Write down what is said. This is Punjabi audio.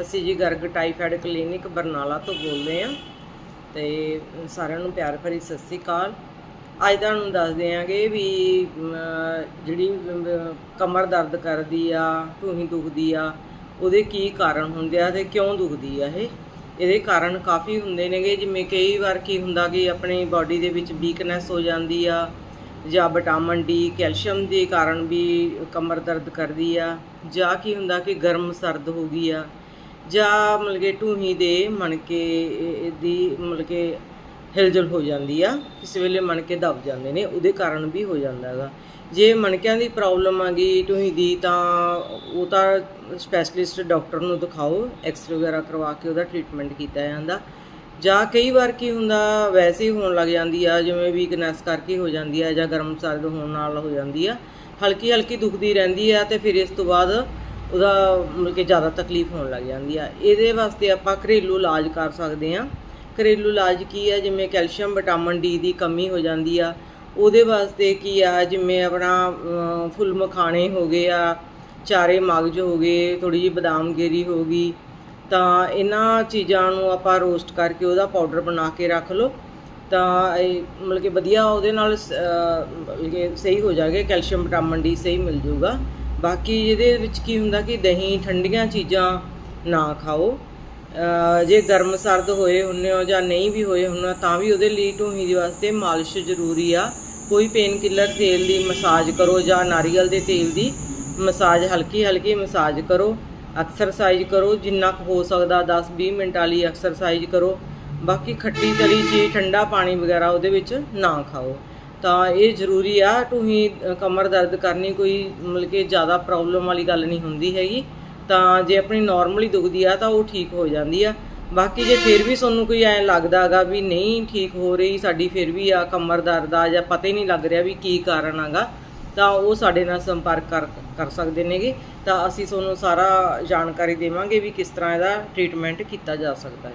ਅਸੀਂ ਜੀ ਗਰਗ ਟਾਈਫਾਇਡ ਕਲੀਨਿਕ ਬਰਨਾਲਾ ਤੋਂ ਬੋਲਦੇ ਹਾਂ ਤੇ ਸਾਰਿਆਂ ਨੂੰ ਪਿਆਰ ਭਰੀ ਸਤਿ ਸ੍ਰੀ ਅਕਾਲ। ਅੱਜ ਤੁਹਾਨੂੰ ਦੱਸਦੇ ਆਂਗੇ ਵੀ ਜਿਹੜੀ ਕਮਰ ਦਰਦ ਕਰਦੀ ਆ ਢੂਹੀ ਦੁਖਦੀ ਆ, ਉਹਦੇ ਕੀ ਕਾਰਨ ਹੁੰਦੇ ਆ ਤੇ ਕਿਉਂ ਦੁਖਦੀ ਆ ਇਹ? ਇਹਦੇ ਕਾਰਨ ਕਾਫੀ ਹੁੰਦੇ ਨੇਗੇ, ਜਿਵੇਂ ਕਈ ਵਾਰ ਕੀ ਹੁੰਦਾ ਕਿ ਆਪਣੀ ਬਾਡੀ ਦੇ ਵਿੱਚ ਵੀਕਨੈਸ ਹੋ ਜਾਂਦੀ ਆ, ਜਾਂ ਵਿਟਾਮਿਨ ਡੀ ਕੈਲਸ਼ੀਅਮ ਦੇ ਕਾਰਨ ਵੀ ਕਮਰ ਦਰਦ ਕਰਦੀ ਆ, ਜਾਂ ਕੀ ਹੁੰਦਾ ਕਿ ਗਰਮ ਸਰਦ ਹੋ ਗਈ ਆ ਜਾਂ ਮਤਲਬ ਕਿ ਢੂਹੀ ਦੇ ਮਣਕੇ ਇਹ- ਦੀ ਮਤਲਬ ਕਿ ਹਿਲਜੁਲ ਹੋ ਜਾਂਦੀ ਆ, ਕਿਸੇ ਵੇਲੇ ਮਣਕੇ ਦਬ ਜਾਂਦੇ ਨੇ, ਉਹਦੇ ਕਾਰਨ ਵੀ ਹੋ ਜਾਂਦਾ ਹੈਗਾ। ਜੇ ਮਣਕਿਆਂ ਦੀ ਪ੍ਰੋਬਲਮ ਆ ਗਈ ਟੂਹੀ ਦੀ, ਤਾਂ ਉਹ ਤਾਂ ਸਪੈਸ਼ਲਿਸਟ ਡਾਕਟਰ ਨੂੰ ਦਿਖਾਓ ਐਕਸਰੇ ਵਗੈਰਾ ਕਰਵਾ ਕੇ ਉਹਦਾ ਟ੍ਰੀਟਮੈਂਟ ਕੀਤਾ ਜਾਂਦਾ। ਜਾਂ ਕਈ ਵਾਰ ਕੀ ਹੁੰਦਾ, ਵੈਸੇ ਹੀ ਹੋਣ ਲੱਗ ਜਾਂਦੀ ਆ, ਜਿਵੇਂ ਵੀਕਨੈਸ ਕਰਕੇ ਹੋ ਜਾਂਦੀ ਆ ਜਾਂ ਗਰਮ ਸਰਦ ਹੋਣ ਨਾਲ ਹੋ ਜਾਂਦੀ ਆ। ਹਲਕੀ ਹਲਕੀ ਦੁਖਦੀ ਰਹਿੰਦੀ ਆ ਤੇ ਫਿਰ ਇਸ ਤੋਂ ਬਾਅਦ ਉਹਦਾ ਮਤਲਬ ਕਿ ਜ਼ਿਆਦਾ ਤਕਲੀਫ ਹੋਣ ਲੱਗ ਜਾਂਦੀ ਆ। ਇਹਦੇ ਵਾਸਤੇ ਆਪਾਂ ਘਰੇਲੂ ਇਲਾਜ ਕਰ ਸਕਦੇ ਆ। ਘਰੇਲੂ ਇਲਾਜ ਕੀ ਆ? ਜਿਵੇਂ ਕੈਲਸ਼ੀਅਮ, ਵਿਟਾਮਿਨ ਡੀ ਦੀ ਕਮੀ ਹੋ ਜਾਂਦੀ ਆ। ਉਹਦੇ ਵਾਸਤੇ ਕੀ ਆ? ਜਿਵੇਂ ਆਪਣਾ ਫੁੱਲ ਮਖਾਣੇ ਹੋ ਗਏ ਆ, ਚਾਰੇ ਮਗਜ ਹੋ ਗਏ ਥੋੜੀ ਜਿਹੀ ਬਦਾਮ ਗੇਰੀ ਹੋ ਗਈ, ਤਾਂ ਇਹਨਾਂ ਚੀਜ਼ਾਂ ਨੂੰ ਆਪਾਂ ਰੋਸਟ ਕਰਕੇ ਉਹਦਾ ਪਾਊਡਰ ਬਣਾ ਕੇ ਰੱਖ ਲਓ। ਤਾਂ ਇਹ ਮਤਲਬ ਕਿ ਵਧੀਆ ਉਹਦੇ ਨਾਲ ਮਤਲਬ ਕਿ ਸਹੀ ਹੋ ਜਾਗੇ ਕੈਲਸ਼ੀਅਮ, ਵਿਟਾਮਿਨ ਡੀ ਸਹੀ ਮਿਲ ਜਾਊਗਾ। ਬਾਕੀ ਇਹਦੇ ਵਿੱਚ ਕੀ ਹੁੰਦਾ ਕਿ ਦਹੀਂ ਠੰਡੀਆਂ ਚੀਜ਼ਾਂ ਨਾ ਖਾਓ। ਜੇ ਗਰਮ ਸਰਦ ਹੋਏ ਹੁੰਨੇ ਹੋ ਜਾਂ ਨਹੀਂ ਵੀ ਹੋਏ ਹੁੰਨਾ ਤਾਂ ਵੀ ਉਹਦੇ ਲਈ ਢੂਹੀ ਦੇ ਵਾਸਤੇ ਮਾਲਿਸ਼ ਜ਼ਰੂਰੀ ਆ। ਕੋਈ ਪੇਨ ਕਿਲਰ ਤੇਲ ਦੀ ਮਸਾਜ ਕਰੋ ਜਾਂ ਨਾਰੀਅਲ ਦੇ ਤੇਲ ਦੀ ਮਸਾਜ, ਹਲਕੀ ਹਲਕੀ ਮਸਾਜ ਕਰੋ। ਐਕਸਰਸਾਈਜ਼ ਕਰੋ, ਜਿੰਨਾ ਕੁ ਹੋ ਸਕਦਾ 10-20 ਮਿੰਟ ਵਾਲੀ ਐਕਸਰਸਾਈਜ਼ ਕਰੋ। ਬਾਕੀ ਖੱਟੀ ਤਲੀ ਚੀਜ਼ ਠੰਡਾ ਪਾਣੀ ਵਗੈਰਾ ਉਹਦੇ ਵਿੱਚ ਨਾ ਖਾਓ। ਤਾਂ ਇਹ ਜ਼ਰੂਰੀ ਆ, ਤੁਸੀਂ ਕਮਰ ਦਰਦ ਕਰਨੀ ਕੋਈ ਮਤਲਬ ਕਿ ਜ਼ਿਆਦਾ ਪ੍ਰੋਬਲਮ ਵਾਲੀ ਗੱਲ ਨਹੀਂ ਹੁੰਦੀ ਹੈਗੀ। ਤਾਂ ਜੇ ਆਪਣੀ ਨਾਰਮਲੀ ਦੁਖਦੀ ਆ, ਤਾਂ ਉਹ ਠੀਕ ਹੋ ਜਾਂਦੀ ਆ। ਬਾਕੀ ਜੇ ਫਿਰ ਵੀ ਤੁਹਾਨੂੰ ਕੋਈ ਐਂ ਲੱਗਦਾਗਾ ਵੀ ਨਹੀਂ ਠੀਕ ਹੋ ਰਹੀ, ਸਾਡੀ ਫਿਰ ਵੀ ਆ ਕਮਰ ਦਰਦ ਆ ਜਾਂ ਪਤਾ ਹੀ ਨਹੀਂ ਲੱਗ ਰਿਹਾ ਵੀ ਕੀ ਕਾਰਨ ਆਗਾ ਤਾਂ ਉਹ ਸਾਡੇ ਨਾਲ ਸੰਪਰਕ ਕਰ ਕਰ ਸਕਦੇ ਨੇਗੇ। ਤਾਂ ਅਸੀਂ ਤੁਹਾਨੂੰ ਸਾਰਾ ਜਾਣਕਾਰੀ ਦੇਵਾਂਗੇ ਵੀ ਕਿਸ ਤਰ੍ਹਾਂ ਇਹਦਾ ਟ੍ਰੀਟਮੈਂਟ ਕੀਤਾ ਜਾ ਸਕਦਾ ਹੈ।